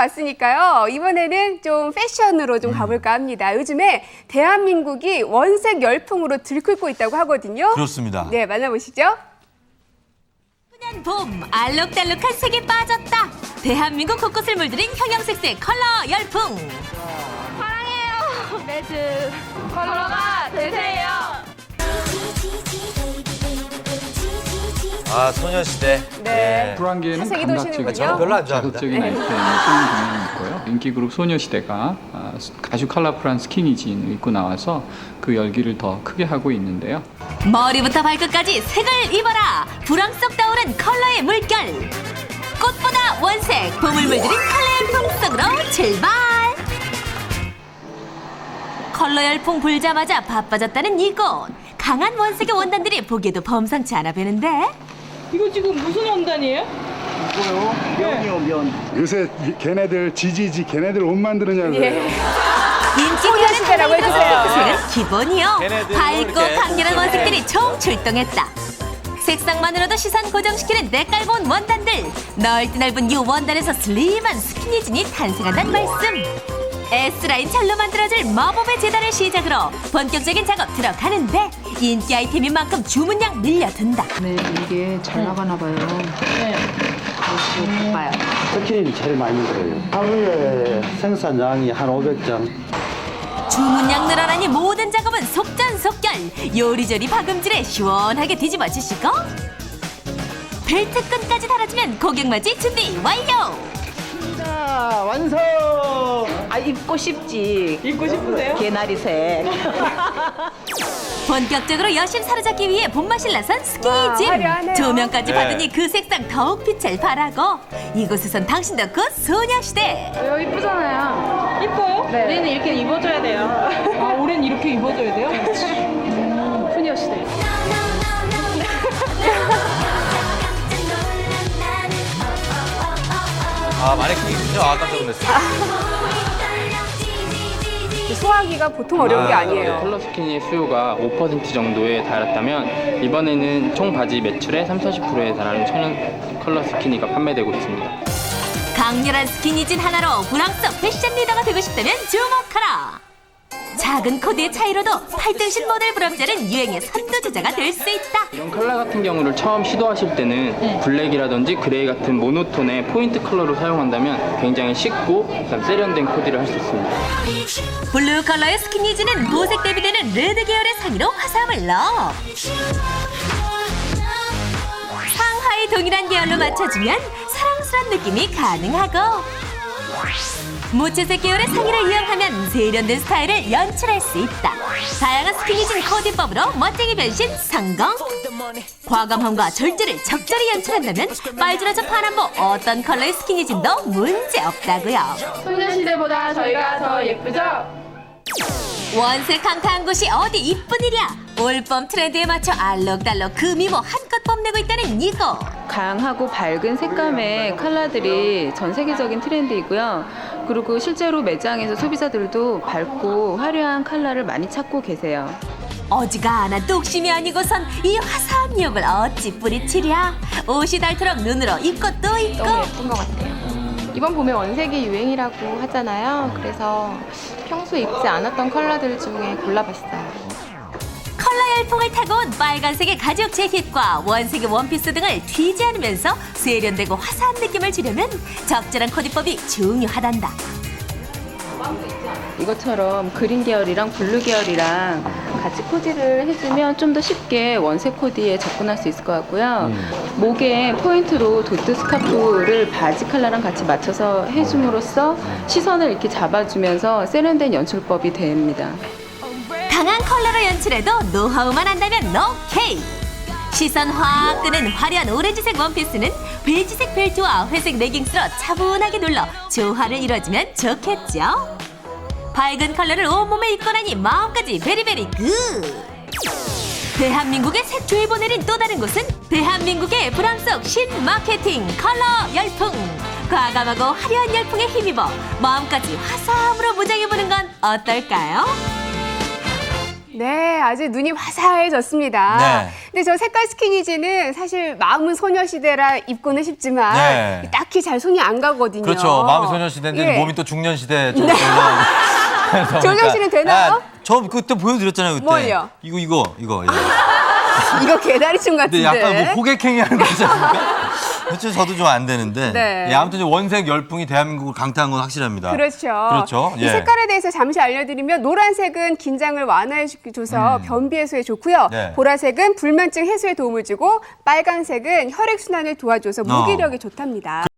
봤으니까요. 이번에는 좀 패션으로 좀 가볼까 합니다. 요즘에 대한민국이 원색 열풍으로 들끓고 있다고 하거든요. 그렇습니다. 네, 만나보시죠. 푸른 봄 알록달록한 색에 빠졌다 대한민국 곳곳을 물들인 형형색색 컬러 열풍 사랑해요. 레드 컬러가 아 소녀시대. 네. 불안개는 차색이 감각적이고 도시는군요. 저 별로 안 좋아합니다. 자극적인 아이템을 쓰는 경향이 있고요. 인기 그룹 소녀시대가 아, 아주 컬러풀한 스키니진을 입고 나와서 그 열기를 더 크게 하고 있는데요. 머리부터 발끝까지 색을 입어라 불황 속 떠오른 컬러의 물결 꽃보다 원색 봄을 물들인 컬러 열풍 속으로 출발 컬러 열풍 불자마자 바빠졌다는 이곳 강한 원색의 원단들이 보기에도 범상치 않아 보이는데 이거 지금 무슨 원단이에요? 요새 이- 걔네들 지지지 걔네들 옷 만드느냐고요. 예. 인기 소녀시대라고 피어난 해주세요. 기본이요. 밝고 강렬한 원색들이 총 출동했다. 색상만으로도 시선 고정시키는 때깔본 원단들. 넓디 넓은 이 원단에서 슬림한 스키니진이 탄생한다는 말씀. S라인 철로 만들어질 마법의 재단을 시작으로 본격적인 작업 들어가는데 인기 아이템인 만큼 주문량 밀려든다. 네, 이게 잘 나가나 봐요. 네. 그래서 바빠요. 스키니 제일 많이 들어요. 하루에 생산량이 한 500장. 주문량 늘어나니 모든 작업은 속전속결 요리조리 박음질에 시원하게 뒤집어주시고 벨트 끈까지 달아주면 고객 맞이 준비 완료 자, 완성! 아, 입고 싶지. 입고 싶으세요? 개나리색. 본격적으로 여심 사로잡기 위해 본맛을 나선 와, 스키짐 화려하네요. 조명까지 네. 받으니 그 색상 더욱 빛을 발하고 이곳에선 당신도 곧 소녀시대 이거 이쁘잖아요. 이뻐요? 네. 우리는 이렇게 입어줘야 돼요. 아, 올해는 이렇게 입어줘야 돼요? 소녀시대. 아 마네킹이군요. 아 깜짝 놀랐어요. 소화하기가 보통 어려운 게 아, 아니에요. 컬러 스키니의 수요가 5% 정도에 달했다면 이번에는 총 바지 매출의 3, 40%에 달하는 천연 컬러 스키니가 판매되고 있습니다. 강렬한 스키니진 하나로 속 패션 리더가 되고 싶다면 주목하라. 작은 코드의 차이로도 팔등신 모델 불합자는 유행의 선두주자가 될 수 있다. 이런 컬러 같은 경우를 처음 시도하실 때는 블랙이라든지 그레이 같은 모노톤의 포인트 컬러로 사용한다면 굉장히 쉽고 그다음 세련된 코디를 할 수 있습니다. 블루 컬러의 스키니진은 보색 대비되는 레드 계열의 상의로 화사함을 넣어 상하이 동일한 계열로 맞춰주면 사랑스러운 느낌이 가능하고 무채색 계열의 상의를 이용하면 세련된 스타일을 연출할 수 있다. 다양한 스키니진 코디법으로 멋쟁이 변신 성공. 과감함과 절제를 적절히 연출한다면 빨주라저 파남보 어떤 컬러의 스키니진도 문제 없다고요. 소녀시대보다 저희가 더 예쁘죠? 원색 강타한 곳이 어디 이쁜 일이야? 올봄 트렌드에 맞춰 알록달록 그 미모 한껏 뽐내고 있다는 이곳 강하고 밝은 색감의 컬러들이 전 세계적인 트렌드이고요. 그리고 실제로 매장에서 소비자들도 밝고 화려한 컬러를 많이 찾고 계세요. 어지간한 뚝심이 아니고선 이 화사한 유혹을 어찌 뿌리치랴 옷이 닳도록 눈으로 입고 또 입고 너무 예쁜 것 같아요. 이번 봄에 원색이 유행이라고 하잖아요. 그래서 평소에 입지 않았던 컬러들 중에 골라봤어요. 열풍을 타고 온 빨간색의 가죽 재킷과 원색의 원피스 등을 튀지 않으면서 세련되고 화사한 느낌을 주려면 적절한 코디법이 중요하단다 이것처럼 그린 계열이랑 블루 계열이랑 같이 코디를 해주면 좀 더 쉽게 원색 코디에 접근할 수 있을 것 같고요. 목에 포인트로 도트 스카프를 바지 컬러랑 같이 맞춰서 해줌으로써 시선을 이렇게 잡아주면서 세련된 연출법이 됩니다. 컬러로 연출해도 노하우만 한다면 오케이 시선 확 끄는 화려한 오렌지색 원피스는 베이지색 벨트와 회색 레깅스로 차분하게 눌러 조화를 이뤄주면 좋겠죠. 밝은 컬러를 온몸에 입고 나니 마음까지 베리베리 굿. 대한민국의 색조일보 내린 또 다른 곳은 대한민국의 불황 속 신마케팅 컬러 열풍. 과감하고 화려한 열풍에 힘입어 마음까지 화사함으로 무장해보는 건 어떨까요? 네, 아주 눈이 화사해졌습니다. 네. 근데 저 색깔 스키니지는 사실 마음은 소녀시대라 입고는 싶지만 네. 딱히 잘 손이 안 가거든요. 그렇죠. 마음이 소녀시대인데 예. 몸이 또 중년시대. 좀 조정 씨는 되나요? 아, 저 그때 보여드렸잖아요. 그때. 뭘요? 이거 이거 이거. 이거. 이거 개다리 춤 같은데. 근데 약간 뭐 호객행위 하는 않습니까? 그렇죠. 저도 좀 안 되는데. 네. 예, 아무튼 원색 열풍이 대한민국을 강타한 건 확실합니다. 그렇죠. 그렇죠. 이 예. 색깔에 대해서 잠시 알려드리면 노란색은 긴장을 완화해줘서 변비 해소에 좋고요. 음. 네. 보라색은 불면증 해소에 도움을 주고 빨간색은 혈액 순환을 도와줘서 어. 무기력에 좋답니다.